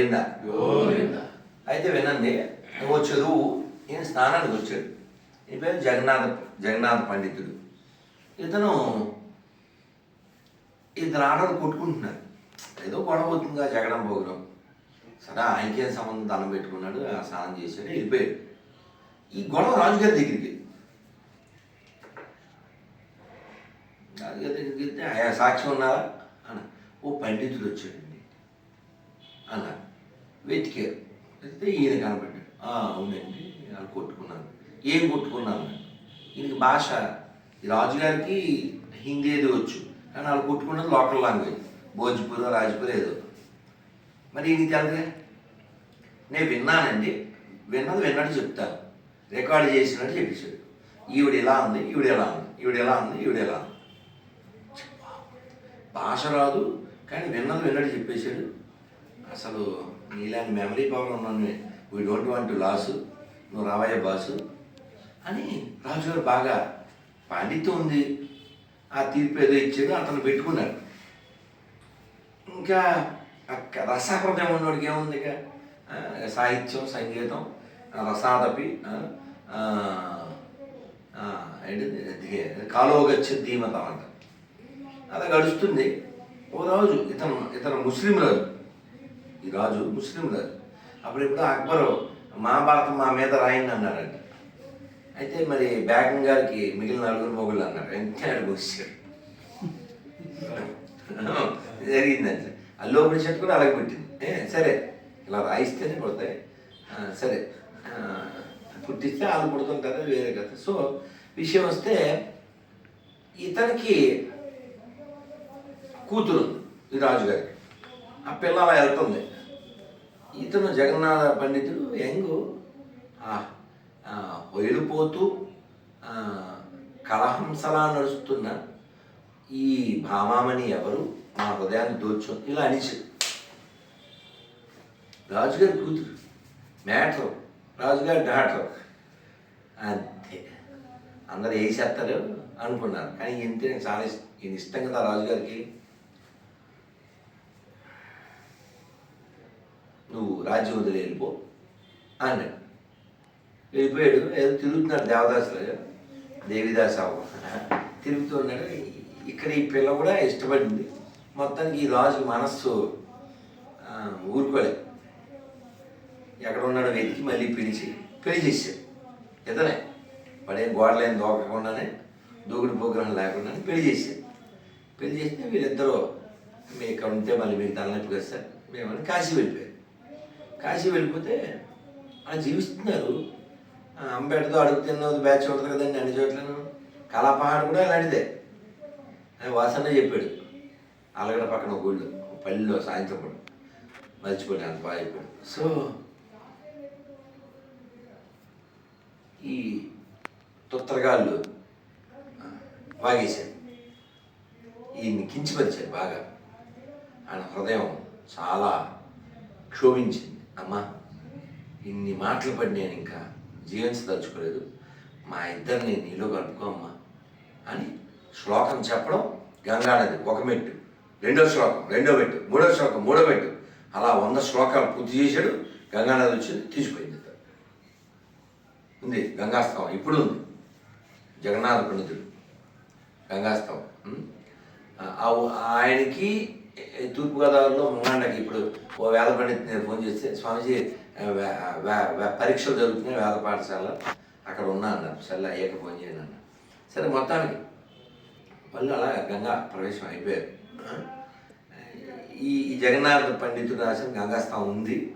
గోవింద గోవింద. అయితే వినండి ఓ చెరువు ఈయన స్నానానికి వచ్చాడు. ఈ పేరు జగన్నాథ జగన్నాథ పండితుడు. ఇతను ఇద్దరు ఆడలు కొట్టుకుంటున్నారు ఏదో గొడవ అవుతుందిగా జగడం పోగురం సరే ఆయనకేం సంబంధం? దండం పెట్టుకున్నాడు ఆ స్నానం చేశాడు వెళ్ళిపోయాడు. ఈ గొడవ రాజుగారి దగ్గరికి రాజుగారి దగ్గరికి వెళ్తే ఆయా సాక్ష్యం ఉన్నారా అన్న. ఓ పండితుడు అన్నారు వెతికారు. వెతికితే ఈయన కనపడ్డాడు. అవునండి వాళ్ళు కొట్టుకున్నాను. ఏం కొట్టుకున్నాను? ఈయనకి భాష ఈ రాజుగారికి హిందీ ఏదో వచ్చు కానీ వాళ్ళు కొట్టుకున్నది లోకల్ లాంగ్వేజ్. భోజ్పూర్ రాజ్పూర్ ఏదో. మరి ఈయనకి తెలదే నేను విన్నానండి. విన్నది విన్నట్టు చెప్తాను. రికార్డు చేసినట్టు చెప్పేశాడు. ఈవిడ ఇలా ఉంది ఈవిడ ఎలా ఉంది ఈవిడ ఎలా ఉంది ఈవిడ ఎలా ఉంది. భాష రాదు కానీ విన్నది విన్నట్టు చెప్పేశాడు. అసలు నీలాంటి మెమరీ పవర్ ఉన్నాను వీ డోంట్ వాంట్ లాసు నువ్వు రావయ్య బాసు అని రాజుగారు బాగా పాండిత్యం ఉంది. ఆ తీర్పు ఏదో ఇచ్చేదో అతను పెట్టుకున్నాడు. ఇంకా ఆ రసహృదయం ఉన్నవాడికి ఏముంది ఇక? సాహిత్యం సంగీతం రసాదపి ఆ, ఆ, ఆ, కాలోగచ్చ ధీమతం అంట. అది గడుస్తుంది. ఓ రాజు ఇతను ఇతను ముస్లిం రాజు. ఈ రాజు ముస్లిం రాజు అప్పుడు ఇప్పుడు అక్బరు మహాభారతం మా మీద రాయండి అన్నారండి. అయితే మరి బ్యాగం గారికి మిగిలిన నలుగురు మొగుళ్ళు అన్నారు. వెంటనే అడుగు జరిగిందండి. అల్లు ఆ చెట్టు కూడా అలాగే పుట్టింది. ఏ సరే ఇలా రాయిస్తేనే పుడతాయి సరే. పుట్టిస్తే వాళ్ళు పుడుతుంటారు అది వేరే కథ. సో విషయం వస్తే ఇతనికి కూతురు ఈ రాజుగారికి. ఆ పిల్ల అలా వెళ్తుంది. ఇతను జగన్నాథ పండితుడు యంగ్. వెళ్ళిపోతూ కలహంసలా నడుస్తున్న ఈ భామామణి ఎవరు? మా హృదయాన్ని దోచు ఇలా అనిచి రాజుగారి కూతురు. మ్యాటర్. రాజుగారి డాటర్. అంతే. అందరు వేసేస్తారు అనుకున్నారు. కానీ ఇంతే చాలా ఇష్టం ఇష్టం కదా రాజుగారికి నువ్వు రాజ్యం వదిలి వెళ్ళిపో అన్నాడు. వెళ్ళిపోయాడు. ఏదో తిరుగుతున్నాడు దేవదాసులు దేవిదాస్ అవ్వ. తిరుగుతున్నాడు ఇక్కడ ఈ పిల్ల కూడా ఇష్టపడింది. మొత్తానికి ఈ రాజు మనస్సు ఊరుకోలే. ఎక్కడ ఉన్నాడో వెతికి మళ్ళీ పిలిచి పెళ్ళి చేశాడు. ఇతనే వాడేం గోడలేని దోకకుండానే దూకుడు పోగ్రహం లేకుండానే పెళ్ళి చేశాడు. పెళ్ళి చేస్తే వీళ్ళిద్దరూ మీ ఇక్కడ ఉంటే మళ్ళీ మీకు తలనొప్పి కదా సార్ మేమని కాశీ వెళ్ళిపోయారు కాశీ వెళ్ళిపోతే అలా జీవిస్తున్నారు. అంబేడ్తో అడుగు తిన్నది బ్యాచ్ ఉంటుంది కదండి అన్ని చోట్లను కళాపహాడు కూడా అలాంటిదే. అని వాసన చెప్పాడు. అలగడ పక్కన గుళ్ళు పల్లెలో సాయంత్రం కూడా మర్చిపోయి అంత బాగా చెప్పాడు. సో ఈ తొత్తరగాళ్ళు ఆ, ఈయన్ని కించపరిచారు బాగా. ఆయన హృదయం చాలా క్షోభించింది. అమ్మా ఇన్ని మాటలు పడి నేను ఇంకా జీవించదలుచుకోలేదు. మా ఇద్దరిని నీలో కలుపుకో అమ్మా అని శ్లోకం చెప్పడం గంగానది ఒక మెట్టు రెండో శ్లోకం రెండో మెట్టు మూడో శ్లోకం మూడో మెట్టు. అలా వంద శ్లోకాలు పూర్తి చేశాడు గంగానది వచ్చింది తీసుకుపోయింది ఉంది గంగాస్తవం ఇప్పుడు ఉంది. జగన్నాథ పండితుడు గంగాస్తవం ఆ- ఆయనకి తూర్పుగోదావరిలో ముంగండకి ఇప్పుడు ఓ వేద పండిత్ నేను ఫోన్ చేస్తే స్వామీజీ పరీక్షలు జరుగుతున్నాయి వేద పాఠశాల అక్కడ ఉన్నా అన్నారు సరే అయ్యాక ఫోన్ చేయండి అన్న సరే మొత్తానికి వాళ్ళు అలా గంగా ప్రవేశం అయిపోయారు. ఈ జగన్నాథ పండితుడు రాసిన గంగాస్థానం ఉంది.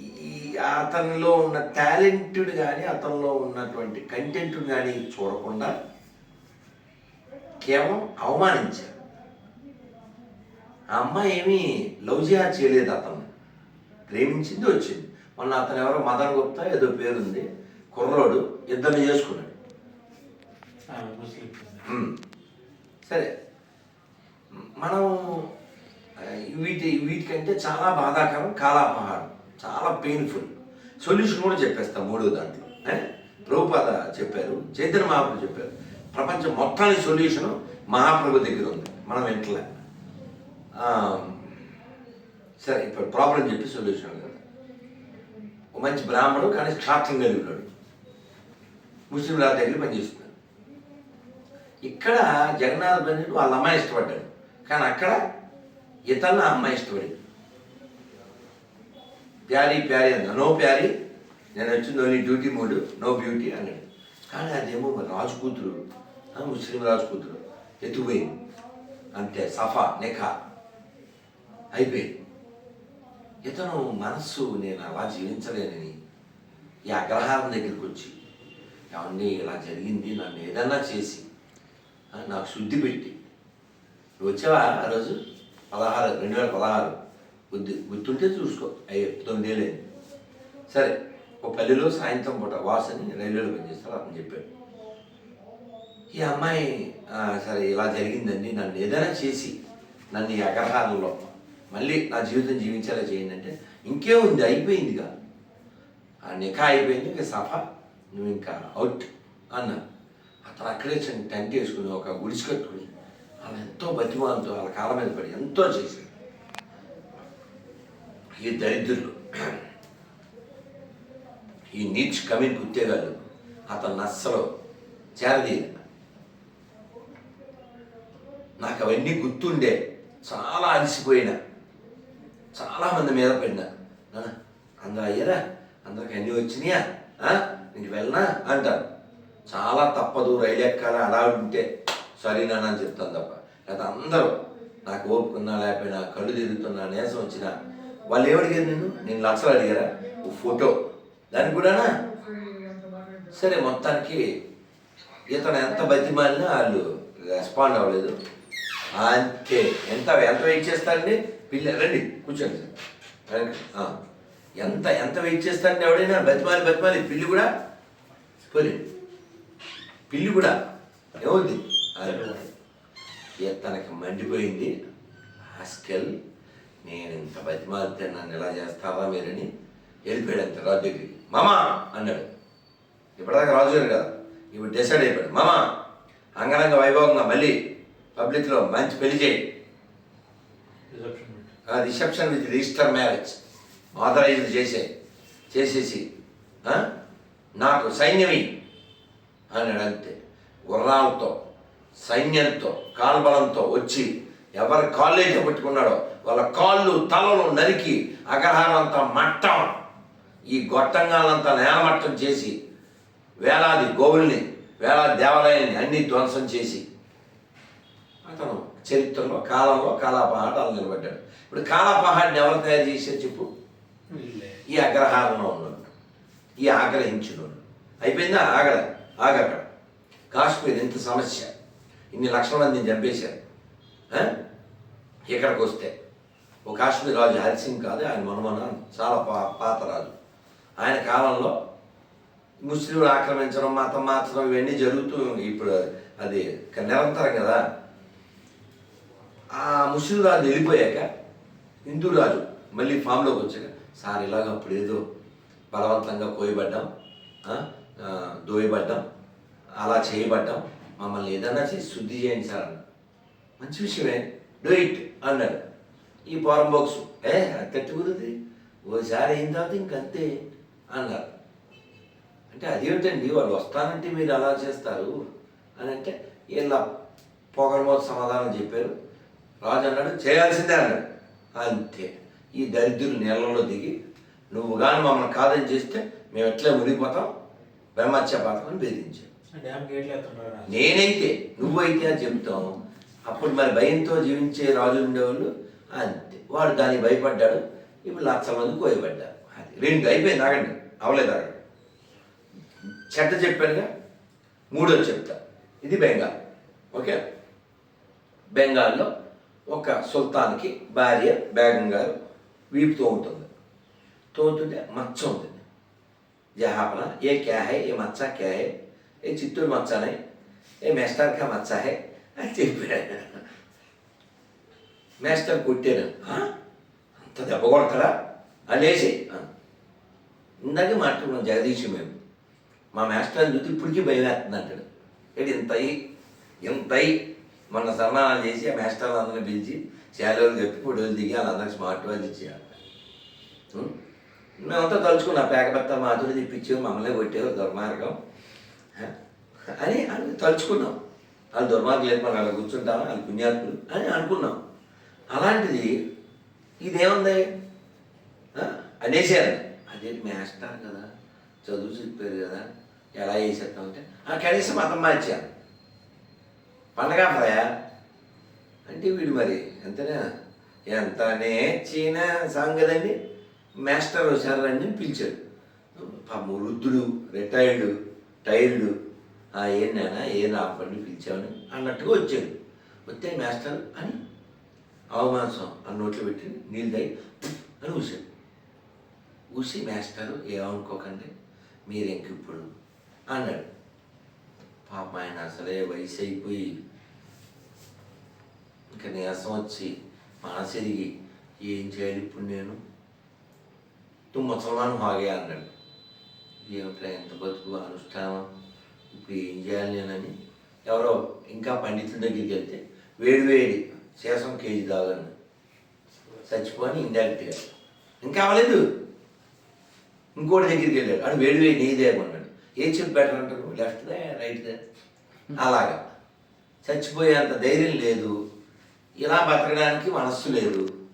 ఈ- ఈ అతనిలో ఉన్న టాలెంటెడ్ కానీ అతనిలో ఉన్నటువంటి కంటెంట్ కానీ చూడకుండా కేవలం అవమానించారు. ఆ అమ్మాయి ఏమీ లవ్ జిహాద్ చేయలేదు అతను. ప్రేమించింది వచ్చింది. మొన్న అతను ఎవరో మదన్ గుప్తా ఏదో పేరుంది. కుర్రోడు ఇద్దరిని చేసుకున్నాడు. సరే. మనం వీటి వీటికంటే చాలా బాధాకరం కాలాపహారం. చాలా పెయిన్ఫుల్ సొల్యూషన్ కూడా చెప్పేస్తాం మూడో దాంట్లో ఏ? ప్రభుపాద చెప్పారు చైతన్య మహాప్రభు చెప్పారు. ప్రపంచం మొత్తానికి సొల్యూషన్ మహాప్రభు దగ్గర ఉంది. మనం ఎట్లా? సరే ఇప్పుడు ప్రాబ్లం చెప్పి సొల్యూషన్ కదా ఒక మంచి బ్రాహ్మడు కానీ క్షాత్రం కలిగి ఉన్నాడు. ముస్లిం రాజు దగ్గర పనిచేస్తున్నాడు ఇక్కడ జగన్నాథ్ బంధుడు వాళ్ళ అమ్మాయి ఇష్టపడ్డాడు. కానీ అక్కడ ఇతను అమ్మాయి ఇష్టపడింది. ప్యారీ ప్యారీ అన్న. నో ప్యారీ నేను వచ్చింది ఓన్లీ డ్యూటీ మూడు నో బ్యూటీ అన్నాడు. కానీ అదేమో మరి రాజు కూతురు ముస్లిం రాజు కూతురు ఎత్తుపోయింది అంతే సఫా నిఖా అయిపోయింది. ఇతను మనస్సు నేను అలా జీవించలేనని ఈ అగ్రహారం దగ్గరికి వచ్చి అవన్నీ ఇలా జరిగింది నన్ను ఏదన్నా చేసి నాకు శుద్ధి పెట్టి. నువ్వు వచ్చావా ఆ రోజు? పదహారు రెండు వేల పదహారు. గుర్తు గుర్తుంటే చూసుకో. అయ్యే తొమ్మిదేళ్ళైంది. సరే ఒక పల్లెలో సాయంత్రం పూట వాసని రైల్వేలో పనిచేస్తారు అతను చెప్పాడు. ఈ అమ్మాయి సరే ఇలా జరిగిందండి. నన్ను ఏదైనా చేసి నన్ను ఈ అగ్రహారంలో మళ్ళీ నా జీవితం జీవించేలా చేయండి అంటే ఇంకేముంది? అయిపోయిందిగా. ఆ నిఖా అయిపోయింది. ఇంకా సఫా నువ్వు ఇంకా అవుట్ అన్నా. అతను అక్కడే చిన్న టెంట్ వేసుకుని ఒక గుడిసి కట్టుకుని అలా ఎంతో బతిమాలతో వాళ్ళ కాళ్ళ మీద పడి ఎంతో చేశాడు. ఈ దరిద్రులు. ఈ నీచ్ కమిన్ ఉద్యోగాలు అతను అస్సలు చేరదీయ నాకు అవన్నీ గుర్తుండే. చాలా అలసిపోయినా. చాలా మంది మీద పడినా. నాన్న అందరూ అయ్యారా? అందరికి అన్నీ వచ్చినాయా? ఆ? నీకు వెళ్ళనా? అంటారు. చాలా తప్పదు రైలు ఎక్కాలి అలా ఉంటే. సారీ నాన్న అని చెప్తాను తప్ప. లేదా అందరూ నాకు ఓపుకున్నా లేకపోయినా కళ్ళు తిరుగుతున్నా నీరసం వచ్చినా వాళ్ళు ఏమడిగారు నేను నేను లక్షలు అడిగారా? ఓ ఫోటో. దానికి కూడానా? సరే మొత్తానికి ఇతను ఎంత బతిమాలినా వాళ్ళు రెస్పాండ్ అవ్వలేదు. అంతే. ఎంత ఎంత వెయిట్ చేస్తారండి పిల్ల రండి కూర్చోండి సార్. ఎంత ఎంత వెయిట్ చేస్తారండి ఎవడైనా? బతిమాలి బతిమాలి. పిల్లి కూడా? పోలే. పిల్లి కూడా? ఏముంది? తనకి మండిపోయింది. హాస్కెల్ నేను ఇంత బతిమాలితే నన్ను ఎలా చేస్తారా మీరని? వెళ్ళిపోయాడు అంత రాజు దగ్గరికి మామా అన్నాడు. ఇప్పటిదాకా రాజు గారు కదా ఇప్పుడు డిసైడ్ అయిపోయాడు. మామా అంగరంగ వైభవంగా మళ్ళీ పబ్లిక్లో మంచి పెళ్ళి చేయి. Reception with register marriage authorize చేసే చేసేసి? నాకు సైన్యమి. అన్నాడు అంతే. గుర్రాలతో సైన్యంతో కాల్బలంతో వచ్చి ఎవరి కాళ్ళు అయితే పట్టుకున్నాడో వాళ్ళ కాళ్ళు తలలు నరికి అగ్రహారంతా మట్టం. ఈ గొట్టంగాలంతా నేలమట్టం చేసి వేలాది గోవుల్ని వేలాది దేవాలయాల్ని అన్ని ధ్వంసం చేసి అతను చరిత్రలో కాలంలో కాలాపహాటాలు నిలబడ్డాడు. ఇప్పుడు కాలాపహాడిని ఎవరు తయారు చేశారు చెప్పు? ఈ అగ్రహారంలో ఉన్నాడు ఈ ఆగ్రహించున్నాడు అయిపోయిందా? ఆగల. ఆగక్కడ. కాశ్మీర్ ఇంత సమస్య. ఇన్ని లక్షల మందిని చంపేశారు? ఇక్కడికి వస్తే. ఓ కాశ్మీర్ రాజు హరిసింగ్ కాదు ఆయన మనమన చాలా పా పాత రాజు. ఆయన కాలంలో ముస్లింలు ఆక్రమించడం మతం మార్చడం ఇవన్నీ జరుగుతూ ఇప్పుడు అది నిరంతరం కదా. ఆ ముస్లిం రాజు వెళ్ళిపోయాక హిందూ రాజు మళ్ళీ ఫామ్లోకి వచ్చాక సార్ ఇలాగ అప్పుడు ఏదో బలవంతంగా కోయబడ్డాం దోయబడ్డాం అలా చేయబడ్డాం మమ్మల్ని ఏదన్నా చేసి శుద్ధి చేయండి సార్ అన్న మంచి విషయమే డూ ఇట్ అన్నాడు. ఈ పోరం బాక్స్ ఏ అత్తట్టు కుదిరింది ఓసారి అయిన తర్వాత ఇంకంతే. అన్నారు. అంటే అదేమిటండి వాళ్ళు వస్తానంటే మీరు అలా చేస్తారు? అని అంటే వీళ్ళ పొగరమోత సమాధానం చెప్పారు. రాజు అన్నాడు చేయాల్సిందే అన్నాడు. అంతే. ఈ దరిద్రులు నీళ్ళలో దిగి నువ్వు కానీ మమ్మల్ని కాదని చేస్తే మేము ఎట్లా మునిగిపోతాం? బ్రహ్మత్యపాతం అని బెదిరించాం డ్యామ్ గేట్లు ఎత్తుంటారు నేనైతే నువ్వైతే అని చెప్తాం అప్పుడు మరి భయంతో జీవించే రాజులు ఉండేవాళ్ళు? అంతే. వాడు దానికి భయపడ్డాడు. ఇప్పుడు లక్షల మంది కోయబడ్డారు. అది రెండు అయిపోయింది ఆగండి. అవలేదు ఆగండి చెడ్డ చెప్పానుగా మూడో చెప్తా ఇది బెంగాల్ ఓకే బెంగాల్లో ఒక సుల్తాన్కి భార్య బేగం గారు వీపు తోముతుంది తోముతుంటే మచ్చ ఉంటుంది జహాపన ఏ క్యా హై ఏ మచ్చ క్యా హై ఏ చిత్తూరు మచ్చనే ఏ మేస్టర్ కా మచ్చ హై అని చెప్పాడు మేస్టర్ కొట్టాను "ఆ? అంత దెబ్బ కొడతారా అనేసి ఇందాకే మాట్లాడుకున్నాం జగదీష్ మేము మా మాస్టర్ చూసి ఇప్పటికీ భయం వేస్తుంది అంటాడు ఏంటి ఇంతయి ఇంతయి మన మొన్న సన్మానాలు చేసి ఆ మాస్టర్లు అందరిని పిలిచి శాలరీలు చెప్పి ఫోటోలు దిగి వాళ్ళందరికీ స్మార్ట్ వాచ్ ఇచ్చేయాలి మేమంతా తలుచుకున్నాం పేకబెత్త మాధురి తెప్పించావు మమ్మల్ని కొట్టేవారు దుర్మార్గం. అని అని తలుచుకున్నాం. వాళ్ళు దుర్మార్గం లేదు మనం అలా కూర్చుంటాం వాళ్ళు పుణ్యాత్ములు అని అనుకున్నాం. అలాంటిది ఇదేముంది? అనేసారు అదే మేస్టార్ కదా చదువు చెప్పారు కదా ఎలా చేసేస్తాం అంటే "ఆ, కనీసం మతం మార్చారు పండగ ఫ్రయా అంటే వీడు మరి ఎంతనే ఎంత నేర్చిన కదండి మాస్టర్ సార్ అని పిలిచాడు. పాపం వృద్ధుడు రిటైర్డ్ టైర్డ్ ఏం నాయనా ఏం ఆపండి పిలిచామని అన్నట్టుగా వచ్చాడు. వస్తే మాస్టర్ అని అవమానసం ఆ నోట్లో పెట్టి నీళ్ళు తాగి అని చూశాడు ఊసి మేస్తారు ఏమనుకోకండి మీరు ఇంకిప్పుడు అన్నాడు. పాప ఆయన అసలే వయసు అయిపోయి ఇంకా నీరసం వచ్చి మనసిరిగి ఏం చేయాలి ఇప్పుడు నేను? తు ముసల్మాన్ హాగే అన్నాడు. ఏమిట్రా ఎంత బతుకు అనుష్ఠానం? ఇప్పుడు ఏం చేయాలి నేనని? ఎవరో ఇంకా పండితుల దగ్గరికి వెళ్తే వేడి వేడి శేషం కేజీ తాగను చచ్చిపోని ఇండైరెక్ట్గా ఇంకా అవ్వలేదు? ఇంకోటి దగ్గరికి వెళ్ళాడు. అది వేడి వేడి నెయ్యి ఏం చెప్పి బెటర్ అంటారు? లెఫ్ట్ దే రైట్ దే? అలాగా. చచ్చిపోయేంత ధైర్యం లేదు. ఇలా బతకడానికి మనస్సు లేదు.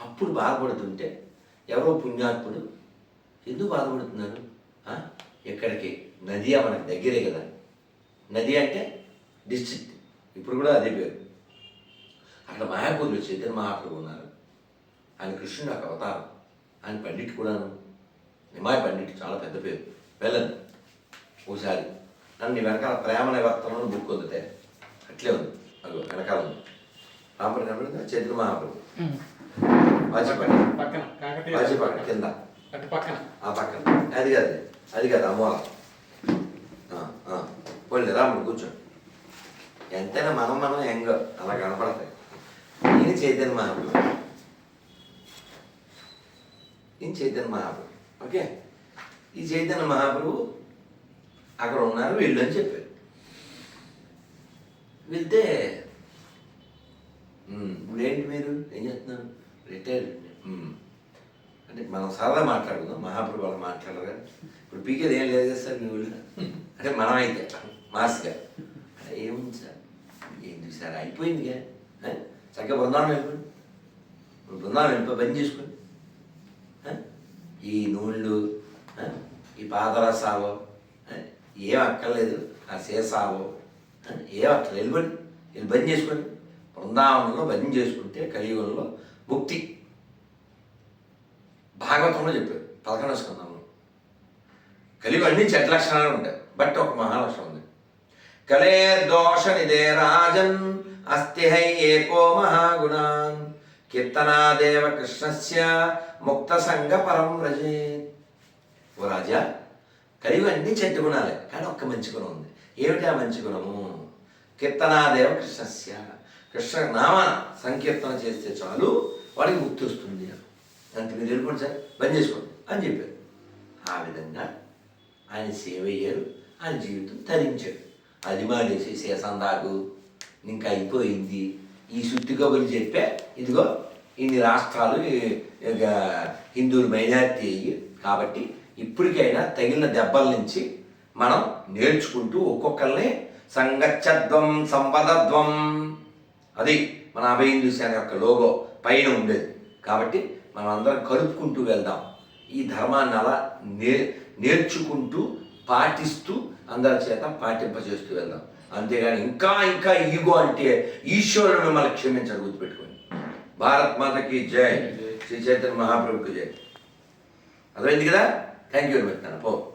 అప్పుడు బాధపడుతుంటే ఎవరో పుణ్యాత్ముడు ఎందుకు బాధపడుతున్నారు? ఇక్కడికి ఎక్కడికి? నది మనకి దగ్గరే కదా. నది అంటే డిస్ట్రిక్ట్ ఇప్పుడు కూడా అదే పేరు. అక్కడ మాయాపూర్లో చైతన్య మహాప్రభు ఉన్నారు. ఆయన కృష్ణుడు ఒక అవతారం. ఆయన పండిట్ కూడాను. నిమాయ పండిట్ చాలా పెద్ద పేరు వెళ్ళను ఓసారి నన్ను నీ వెనకాల ప్రేమ నివర్తనం బుక్ వదితే అట్లే ఉంది అదిగో వెనకాల ఉంది రామపురం కనబడిందా చైతన్య మహాప్రభు వాచిపడి వాచిపడి కింద అటు పక్కన ఆ పక్కన అది కాదు అది కాదు అమ్మోల పోలే రాముడు కూర్చో ఎంతైనా మనం మనం ఎంగ అలా కనపడతాయి నేను చైతన్య మహాప్రభు నేను చైతన్య మహాప్రభు ఓకే. ఈ చైతన్య మహాప్రభు అక్కడ ఉన్నారు వెళ్ళు అని చెప్పారు. వెళ్తే ఇప్పుడేంటి మీరు? ఏం చేస్తున్నారు? రిటైర్డ్ అంటే మనం సరదా మాట్లాడుకుందాం. మహాప్రభు వాళ్ళు మాట్లాడరు కానీ ఇప్పుడు పీకేది ఏం లేదు కదా సార్ మీ ఊళ్ళో? అంటే మనం అయితే మాస్గా. అంటే ఏముంది సార్? ఏంటి సార్ అయిపోయిందిగా చక్కగా బృందావనం వెళ్ళిపోండి. ఇప్పుడు బృందావనం వెళ్ళిపోయి పని చేసుకోండి. ఈ నూళ్ళు ఈ పాదరసావో ఏం అక్కర్లేదు. ఆ సీసావో ఏం అక్కర్లేదు. వెళ్ళిపోండి వెళ్ళి బంద్ చేసుకోండి. బృందావనంలో బంద్ చేసుకుంటే కలియుగంలో ముక్తి. భాగవతంలో చెప్పారు పదకొండవ స్కందంలో. కలియుగం అన్ని చెట్లక్షణాలు ఉంటాయి బట్ ఒక మహాలక్షణం ఉంది. కలే దోష నిదే రాజన్ అస్థిహై ఏకో మహాగుణాన్. కీర్తనాదేవ కృష్ణస్య ముక్త సంగ పరం రజే ఓ రాజా కలివి అన్ని చెడ్డ గుణాలే కానీ ఒక్క మంచి గుణం ఉంది. ఏమిటి ఆ మంచి గుణము? కీర్తనాదేవ కృష్ణస్య కృష్ణ నామ సంకీర్తన చేస్తే చాలు వాడికి ముక్తి వస్తుంది అంతే మీరు వెళ్ళిపోండి సార్ బంద్ చేసుకోండి అని చెప్పారు. ఆ విధంగా ఆయన సేవ అయ్యారు ఆయన జీవితం తరించాడు అది మానేసి శేషందాకు ఇంకా అయిపోయింది. ఈ సుత్తి కబుర్లు చెప్పే ఇదిగో ఇన్ని రాష్ట్రాలు హిందువులు మైనారిటీ అయ్యి కాబట్టి ఇప్పటికైనా తగిలిన దెబ్బల నుంచి మనం నేర్చుకుంటూ ఒక్కొక్కరిని సంగచ్చద్వం సంపదద్వం. అది మన అభయ హిందూ సేన యొక్క లోగో పైన ఉండేది. కాబట్టి మనం అందరం కలుపుకుంటూ వెళ్దాం. ఈ ధర్మాన్ని అలా నే నేర్చుకుంటూ పాటిస్తూ అందరి చేత పాటింపజేస్తూ వెళ్దాం. అంతేగాని ఇంకా ఇంకా ఈగో అంటే ఈశ్వరుడు మిమ్మల్ని క్షమించడం గుర్తుపెట్టుకోండి. భారత్ మాతకి జై. శ్రీ చైతన్య మహాప్రభుకి జై. అర్థమైంది కదా? థ్యాంక్ యూ వెరీ మచ్ నాన్న. పో.